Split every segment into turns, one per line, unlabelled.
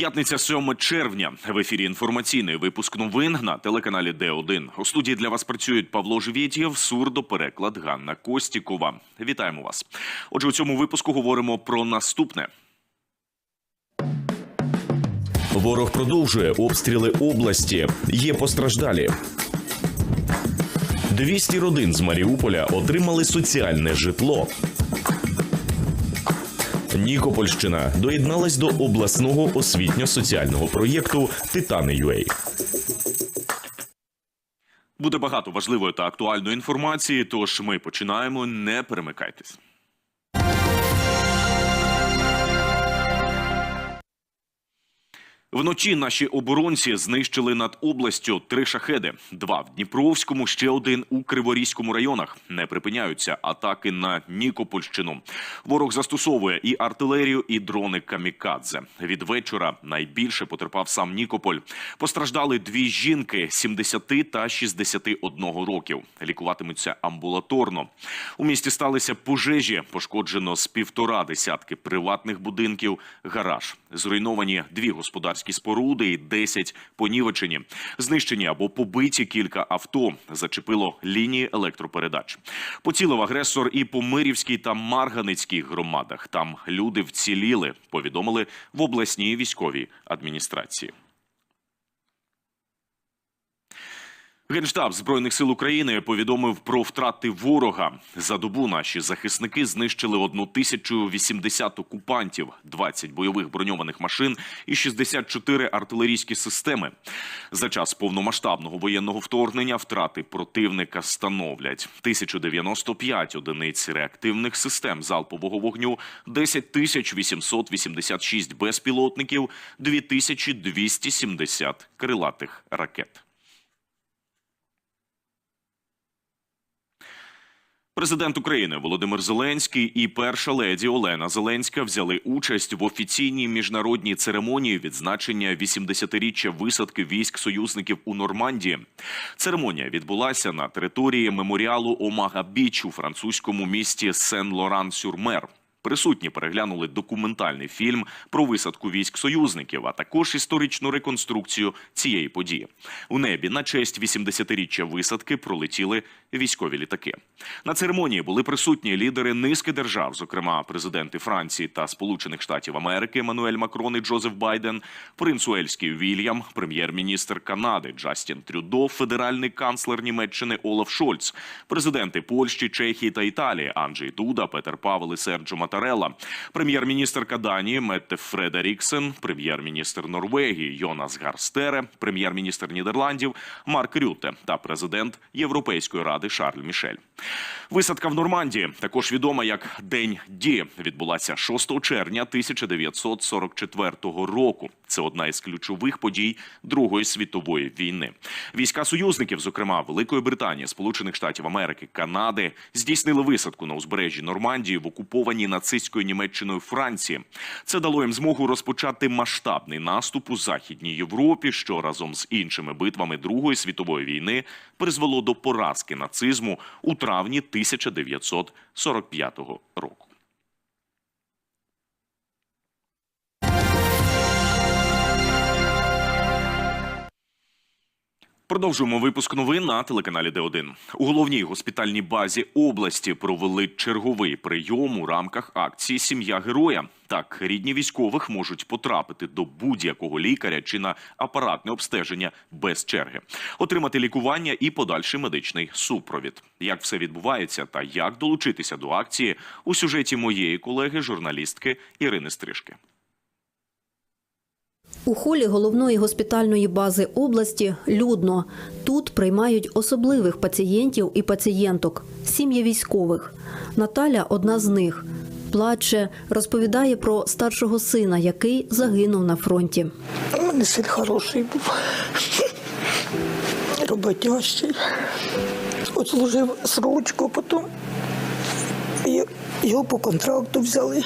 П'ятниця 7 червня. В ефірі інформаційний випуск новин на телеканалі Д1. У студії для вас працюють Павло Живєтєв, сурдопереклад Ганна Костікова. Вітаємо вас. Отже, у цьому випуску говоримо про наступне.
Ворог продовжує обстріли області. Є постраждалі. 200 родин з Маріуполя отримали соціальне житло. Нікопольщина доєдналась до обласного освітньо-соціального проєкту Титани.UA.
Буде багато важливої та актуальної інформації. Тож ми починаємо. Не перемикайтесь. Вночі наші оборонці знищили над областю три шахеди: два в Дніпровському, ще один у Криворізькому районах. Не припиняються атаки на Нікопольщину. Ворог застосовує і артилерію, і дрони камікадзе. Від вечора найбільше потерпав сам Нікополь. Постраждали дві жінки 70 та 61 років. Лікуватимуться амбулаторно. У місті сталися пожежі. Пошкоджено з півтора десятки приватних будинків, гараж. Зруйновані дві господарські споруди і 10 понівечені. Знищені або побиті кілька авто. Зачепило лінії електропередач. Поцілив агресор і по Мирівській та Марганицькій громадах. Там люди вціліли, повідомили в обласній військовій адміністрації. Генштаб збройних сил України повідомив про втрати ворога. За добу наші захисники знищили 1080 окупантів, 20 бойових броньованих машин і 64 артилерійські системи. За час повномасштабного воєнного вторгнення втрати противника становлять 1095 одиниць реактивних систем залпового вогню, 10 886 безпілотників, 2270 крилатих ракет. Президент України Володимир Зеленський і перша леді Олена Зеленська взяли участь в офіційній міжнародній церемонії відзначення 80-річчя висадки військ союзників у Нормандії. Церемонія відбулася на території меморіалу Омага Біч у французькому місті Сен-Лоран-Сюрмер. Присутні переглянули документальний фільм про висадку військ союзників, а також історичну реконструкцію цієї події. У небі на честь 80-річчя висадки пролетіли військові літаки. На церемонії були присутні лідери низки держав, зокрема президенти Франції та Сполучених Штатів Америки Еммануель Макрон і Джозеф Байден, принц Уельський Вільям, прем'єр-міністр Канади Джастін Трюдо, федеральний канцлер Німеччини Олаф Шольц, президенти Польщі, Чехії та Італії Анджей Дуда, Петер Павел і Серджо Матарелла, прем'єр-міністрка Данії Метте Фредеріксен, прем'єр-міністр Норвегії Йонас Гарстере, прем'єр-міністр Нідерландів Марк Рюте та президент Європейської ради Шарль Мішель. Висадка в Нормандії, також відома як День Ді, відбулася 6 червня 1944 року. Це одна із ключових подій Другої світової війни. Війська союзників, зокрема Великої Британії, Сполучених Штатів Америки, Канади, здійснили висадку на узбережжі Нормандії в окупованій нацистською Німеччиною Франції. Це дало їм змогу розпочати масштабний наступ у Західній Європі, що разом з іншими битвами Другої світової війни призвело до поразки нацизму у травні 1945 року. Продовжуємо випуск новин на телеканалі Д1. У головній госпітальній базі області провели черговий прийом у рамках акції Сім'я героя. Так, рідні військових можуть потрапити до будь-якого лікаря чи на апаратне обстеження без черги, отримати лікування і подальший медичний супровід. Як все відбувається та як долучитися до акції у сюжеті моєї колеги, журналістки Ірини Стрижки.
У холі головної госпітальної бази області людно. Тут приймають особливих пацієнтів і пацієнток, сім'ї військових. Наталя одна з них. Плаче, розповідає про старшого сина, який загинув на фронті.
У мене син хороший був, роботящий. От служив срочку, потім його по контракту взяли.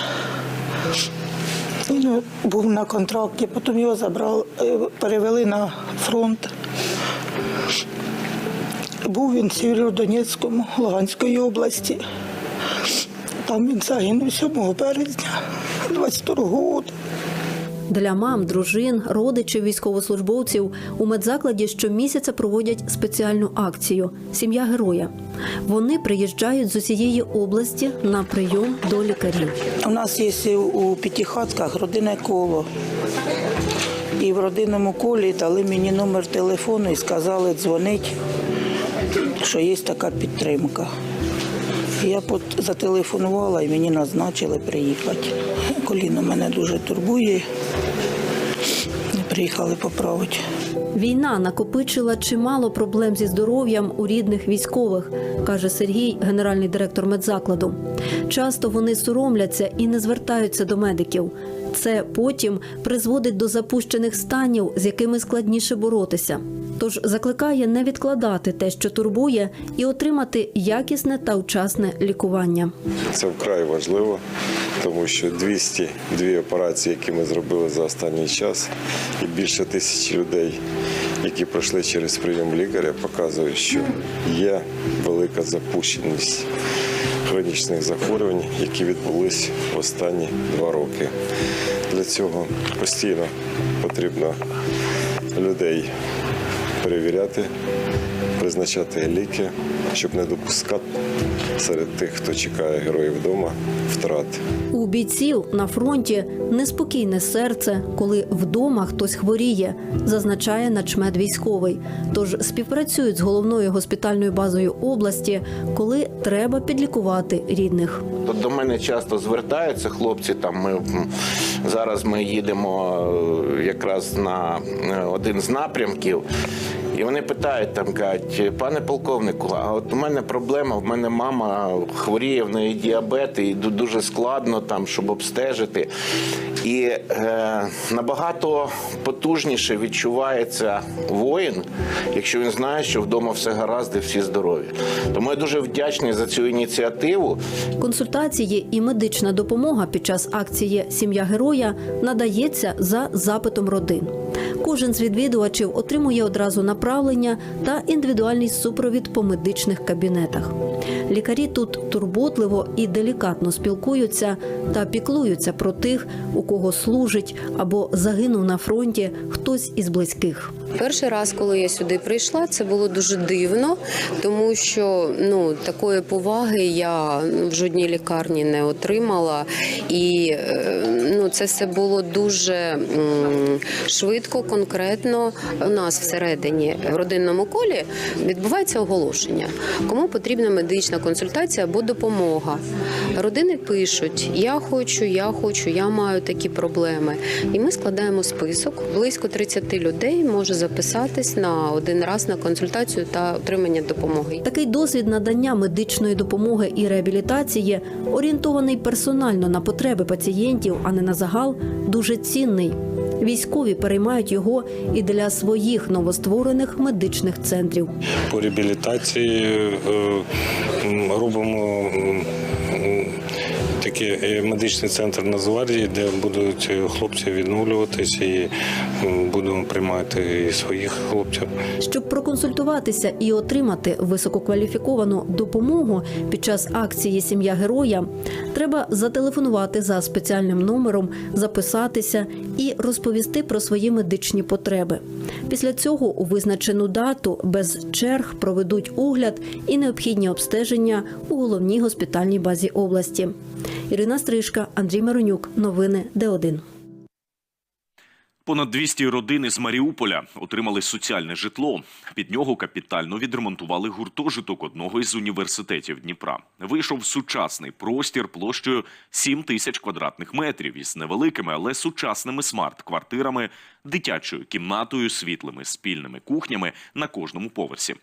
Він був на контракті, потім його забрали, е, перевели на фронт. Був він в Сєвєродонецькому, Луганської області. Там він загинув 7 березня 22 року.
Для мам, дружин, родичів військовослужбовців у медзакладі щомісяця проводять спеціальну акцію Сім'я героя. Вони приїжджають з усієї області на прийом до лікарів.
У нас є у п'ятихатках родинне коло. І в родинному колі дали мені номер телефону і сказали дзвонить, що є така підтримка. Я зателефонувала і мені назначили приїхати. Коліно мене дуже турбує. Приїхали поправити.
Війна накопичила чимало проблем зі здоров'ям у рідних військових, каже Сергій, генеральний директор медзакладу. Часто вони соромляться і не звертаються до медиків. Це потім призводить до запущених станів, з якими складніше боротися. Тож закликає не відкладати те, що турбує, і отримати якісне та вчасне лікування.
Це вкрай важливо, тому що 202 операції, які ми зробили за останній час, і більше тисячі людей, які пройшли через прийом лікаря, показують, що є велика запущеність хронічних захворювань, які відбулись в останні два роки. Для цього постійно потрібно людей перевіряти, призначати ліки, щоб не допускати серед тих, хто чекає героїв вдома, втрат.
У бійців на фронті неспокійне серце, коли вдома хтось хворіє, зазначає начмед військовий. Тож співпрацюють з головною госпітальною базою області, коли треба підлікувати рідних.
До мене часто звертаються хлопці. Там ми зараз ми їдемо е, якраз на е, один з напрямків. І вони питають там, кажуть, пане полковнику, а от у мене проблема, в мене мама хворіє, в неї діабет, і дуже складно там, щоб обстежити. І е, набагато потужніше відчувається воїн, якщо він знає, що вдома все гаразд і всі здорові. Тому я дуже вдячний за цю ініціативу.
Консультації і медична допомога під час акції Сім'я героя надається за запитом родин. Кожен з відвідувачів отримує одразу направлення та індивідуальний супровід по медичних кабінетах. Лікарі тут турботливо і делікатно спілкуються та піклуються про тих, у кого служить або загинув на фронті хтось із близьких.
Перший раз, коли я сюди прийшла, це було дуже дивно, тому що ну такої поваги я в жодній лікарні не отримала, і е, ну це все було дуже швидко, конкретно. У нас всередині в родинному колі відбувається оголошення, кому потрібна медична консультація або допомога. Родини пишуть: Я хочу, я хочу, я маю такі проблеми. І ми складаємо список. Близько 30 людей може записатись на один раз на консультацію та отримання допомоги.
Такий досвід надання медичної допомоги і реабілітації, орієнтований персонально на потреби пацієнтів, а не на загал, дуже цінний. Військові переймають його і для своїх новостворених медичних центрів.
по реабілітації е, робимо е, медичний центр на Зварді, де будуть хлопці відновлюватися і будемо приймати і своїх хлопців.
Щоб проконсультуватися і отримати висококваліфіковану допомогу під час акції Сім'я героя, треба зателефонувати за спеціальним номером, записатися і розповісти про свої медичні потреби. Після цього у визначену дату без черг проведуть огляд і необхідні обстеження у головній госпітальній базі області. Ірина Стрижка, Андрій Миронюк. Новини Д1.
Понад 200 родин із Маріуполя отримали соціальне житло. Під нього капітально відремонтували гуртожиток одного із університетів Дніпра. Вийшов сучасний простір площею 7 тисяч квадратних метрів із невеликими, але сучасними смарт-квартирами, дитячою кімнатою, світлими спільними кухнями на кожному поверсі.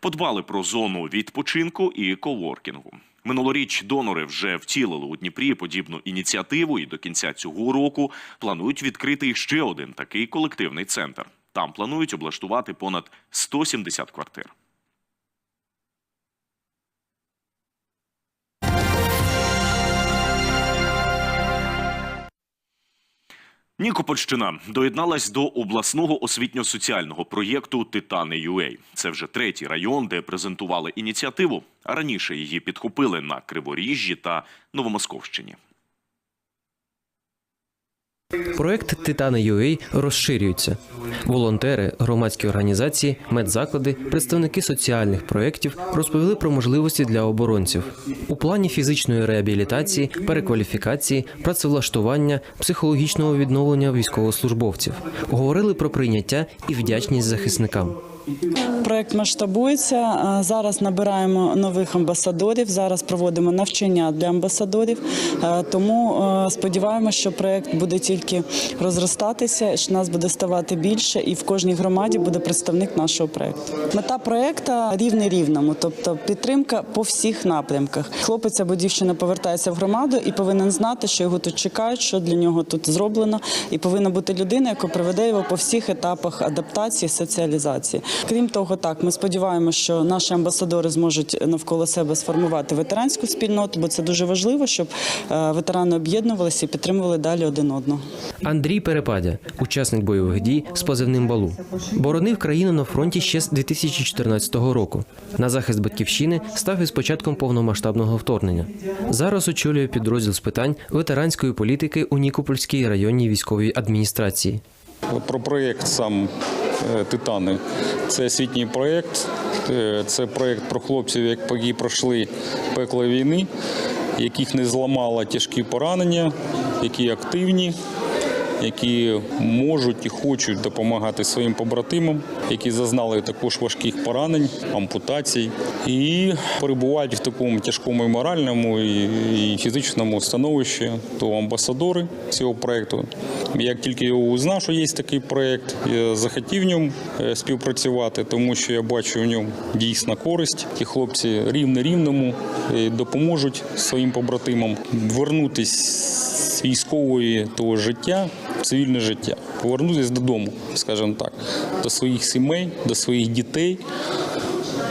Подбали про зону відпочинку і коворкінгу. Минулоріч донори вже втілили у Дніпрі подібну ініціативу, і до кінця цього року планують відкрити ще один такий колективний центр. Там планують облаштувати понад 170 квартир. Нікопольщина доєдналась до обласного освітньо-соціального проєкту Титани ЮЕЙ. Це вже третій район, де презентували ініціативу. А раніше її підхопили на Криворіжжі та Новомосковщині.
Проект Титани UA розширюється. Волонтери, громадські організації, медзаклади, представники соціальних проєктів розповіли про можливості для оборонців у плані фізичної реабілітації, перекваліфікації, працевлаштування, психологічного відновлення військовослужбовців. Говорили про прийняття і вдячність захисникам.
Проект масштабується. Зараз набираємо нових амбасадорів. Зараз проводимо навчання для амбасадорів. Тому сподіваємося, що проект буде тільки розростатися, що нас буде ставати більше, і в кожній громаді буде представник нашого проекту. Мета проекту рівний рівному, тобто підтримка по всіх напрямках. Хлопець або дівчина повертається в громаду і повинен знати, що його тут чекають, що для нього тут зроблено, і повинна бути людина, яка проведе його по всіх етапах адаптації, соціалізації. Крім того, так ми сподіваємося, що наші амбасадори зможуть навколо себе сформувати ветеранську спільноту, бо це дуже важливо, щоб е, ветерани об'єднувалися і підтримували далі один одного.
Андрій Перепадя, учасник бойових дій з позивним балу, боронив країну на фронті ще з 2014 року. На захист батьківщини став із початком повномасштабного вторгнення. Зараз очолює підрозділ з питань ветеранської політики у Нікопольській районній військовій адміністрації.
Про проєкт сам е, Титани. Це освітній проєкт. Е, Це проєкт про хлопців, які пройшли пекло війни, яких не зламало тяжкі поранення, які активні, які можуть і хочуть допомагати своїм побратимам, які зазнали також важких поранень, ампутацій, і перебувають в такому тяжкому і моральному і фізичному становищі, то амбасадори цього проєкту. Як тільки я узнав, що є такий проєкт, я захотів в ньому е, співпрацювати, тому що я бачу в ньому дійсно користь. Ті хлопці рівне рівному е, допоможуть своїм побратимам вернутись з військової того життя, цивільне життя, повернутися додому, скажімо так, до своїх сімей, до своїх дітей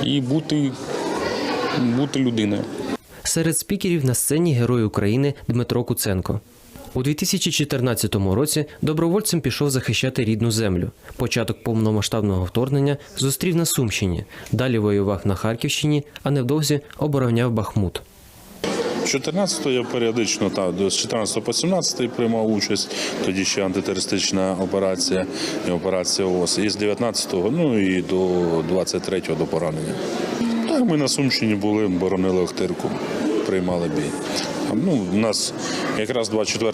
і бути, бути людиною.
Серед спікерів на сцені Герой України Дмитро Куценко. У 2014 році добровольцем пішов захищати рідну землю. Початок повномасштабного вторгнення зустрів на Сумщині. Далі воював на Харківщині, а невдовзі обороняв Бахмут.
З 14-го я періодично та з 14 по 17 приймав участь. Тоді ще антитерористична операція і операція ООС. І з 19-го, ну і до 23-го до поранення. Так, ми на Сумщині були, боронили Охтирку, приймали бій. Ну, у нас якраз 24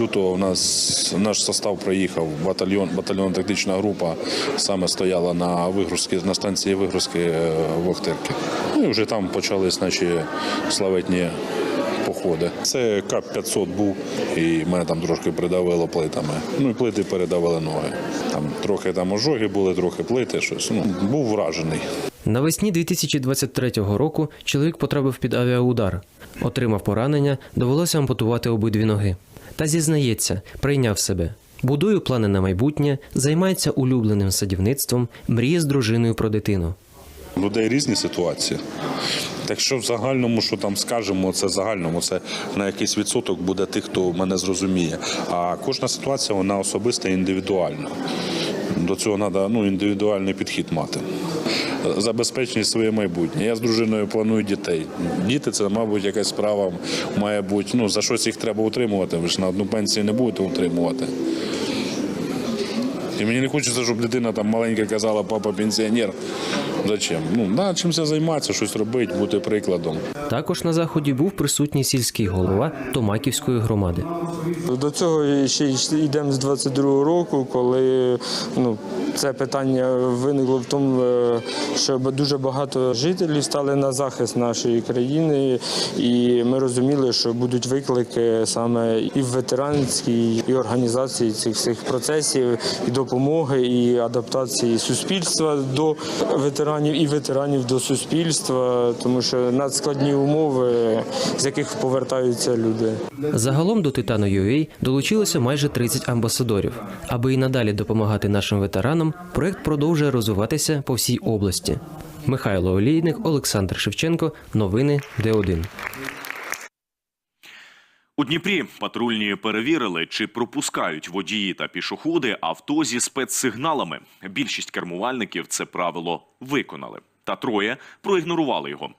лютого у нас наш состав приїхав, батальйон, батальйон тактична група саме стояла на вигрузки, на станції вигрузки е, в Охтирки. Ну і вже там почались наші славетні походи. Це КАП-500 був, і мене там трошки придавило плитами. Ну і плити передавили ноги. Там трохи там ожоги були, трохи плити, щось. Ну, був вражений.
Навесні 2023 року чоловік потрапив під авіаудар. Отримав поранення, довелося ампутувати обидві ноги. Та зізнається, прийняв себе. Будує плани на майбутнє, займається улюбленим садівництвом, мріє з дружиною про дитину.
Людей різні ситуації. Так що в загальному, що там скажемо, це в загальному, це на якийсь відсоток буде тих, хто мене зрозуміє. А кожна ситуація вона особиста і індивідуальна. До цього треба ну, індивідуальний підхід мати. Забезпечення своє майбутнє. Я з дружиною планую дітей. Діти це, мабуть, якась справа має бути. Ну, за щось їх треба утримувати. Ви ж на одну пенсію не будете утримувати. І мені не хочеться, щоб дитина там маленька казала, папа пенсіонер. Зачем? Ну, да, чимся займатися, щось робити, бути прикладом.
Також на заході був присутній сільський голова Томаківської громади.
До цього ще йдемо з 22-го року, коли ну, це питання виникло в тому, е, що дуже багато жителів стали на захист нашої країни, і ми розуміли, що будуть виклики саме і в ветеранській, і організації цих всіх процесів, і допомоги, і адаптації суспільства до ветеранів, і ветеранів до суспільства, тому що надскладні умови, з яких повертаються люди.
Загалом до Титану UA долучилося майже 30 амбасадорів. Аби і надалі допомагати нашим ветеранам, проект продовжує розвиватися по всій області. Михайло Олійник, Олександр Шевченко. Новини Д1.
У Дніпрі патрульні перевірили, чи пропускають водії та пішоходи авто зі спецсигналами. Більшість кермувальників це правило виконали. та троє проігнорували його.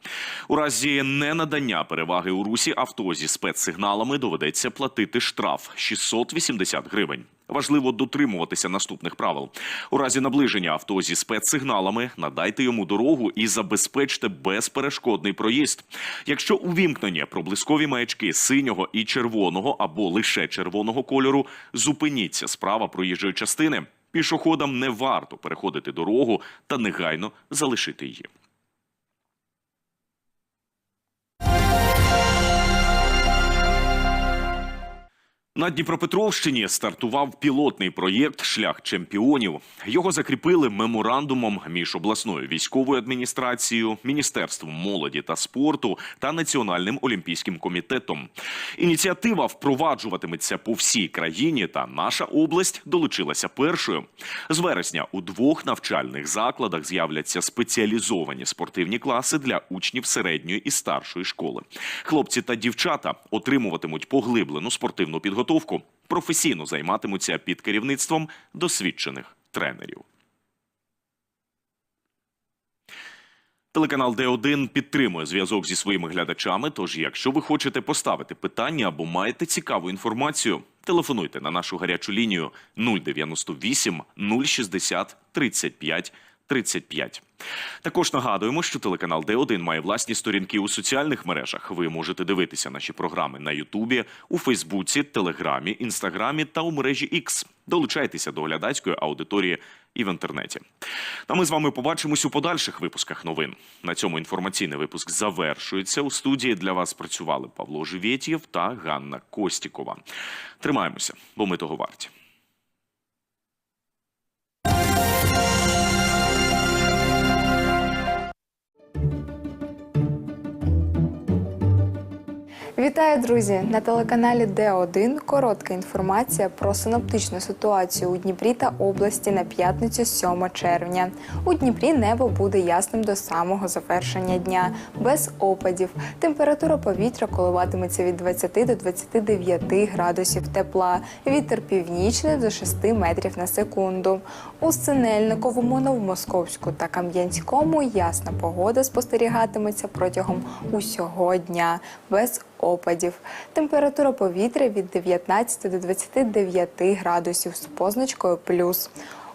У разі ненадання переваги у русі авто зі спецсигналами доведеться платити штраф 680 гривень. Важливо дотримуватися наступних правил. У разі наближення авто зі спецсигналами надайте йому дорогу і забезпечте безперешкодний проїзд. Якщо увімкнені проблискові маячки синього і червоного або лише червоного кольору, зупиніться справа проїжджої частини. Пішоходам не варто переходити дорогу та негайно залишити її. На Дніпропетровщині стартував пілотний проєкт Шлях чемпіонів. Його закріпили меморандумом між обласною військовою адміністрацією, міністерством молоді та спорту та Національним олімпійським комітетом. Ініціатива впроваджуватиметься по всій країні, та наша область долучилася першою. З вересня у двох навчальних закладах з'являться спеціалізовані спортивні класи для учнів середньої і старшої школи. Хлопці та дівчата отримуватимуть поглиблену спортивну підготовку, професійно займатимуться під керівництвом досвідчених тренерів. Телеканал Д1 підтримує зв'язок зі своїми глядачами. Тож, якщо ви хочете поставити питання або маєте цікаву інформацію, телефонуйте на нашу гарячу лінію 098 060 35 35. Також нагадуємо, що телеканал Д1 має власні сторінки у соціальних мережах. Ви можете дивитися наші програми на Ютубі, у Фейсбуці, Телеграмі, Інстаграмі та у мережі X. Долучайтеся до глядацької аудиторії і в інтернеті. Та ми з вами побачимось у подальших випусках новин. На цьому інформаційний випуск завершується. У студії для вас працювали Павло Живєтєв та Ганна Костікова. Тримаємося, бо ми того варті.
Вітаю, друзі! На телеканалі Д1 коротка інформація про синоптичну ситуацію у Дніпрі та області на п'ятницю 7 червня. У Дніпрі небо буде ясним до самого завершення дня, без опадів. Температура повітря коливатиметься від 20 до 29 градусів тепла. Вітер північний до 6 метрів на секунду. У Синельниковому, Новомосковську та Кам'янському ясна погода спостерігатиметься протягом усього дня без опадів. Температура повітря від 19 до 29 градусів з позначкою плюс.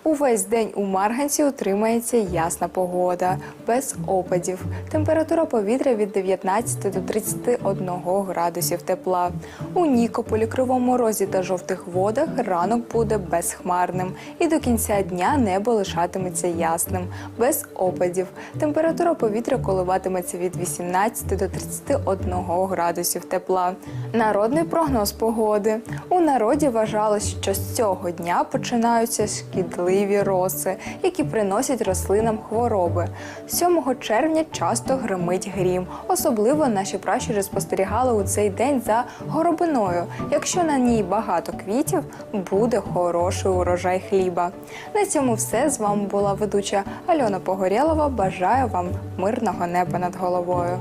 Увесь день у Марганці утримається ясна погода, без опадів. Температура повітря від 19 до 31 градусів тепла. У Нікополі, Кривому Розі та жовтих водах ранок буде безхмарним. І до кінця дня небо лишатиметься ясним, без опадів. Температура повітря коливатиметься від 18 до 31 градусів тепла. Народний прогноз погоди. У народі вважалось, що з цього дня починаються шкідливі роси, які приносять рослинам хвороби. 7 червня часто гримить грім. Особливо наші пращури спостерігали у цей день за горобиною. Якщо на ній багато квітів, буде хороший урожай хліба. На цьому все з вами була ведуча Альона Погорєлова. Бажаю вам мирного неба над головою.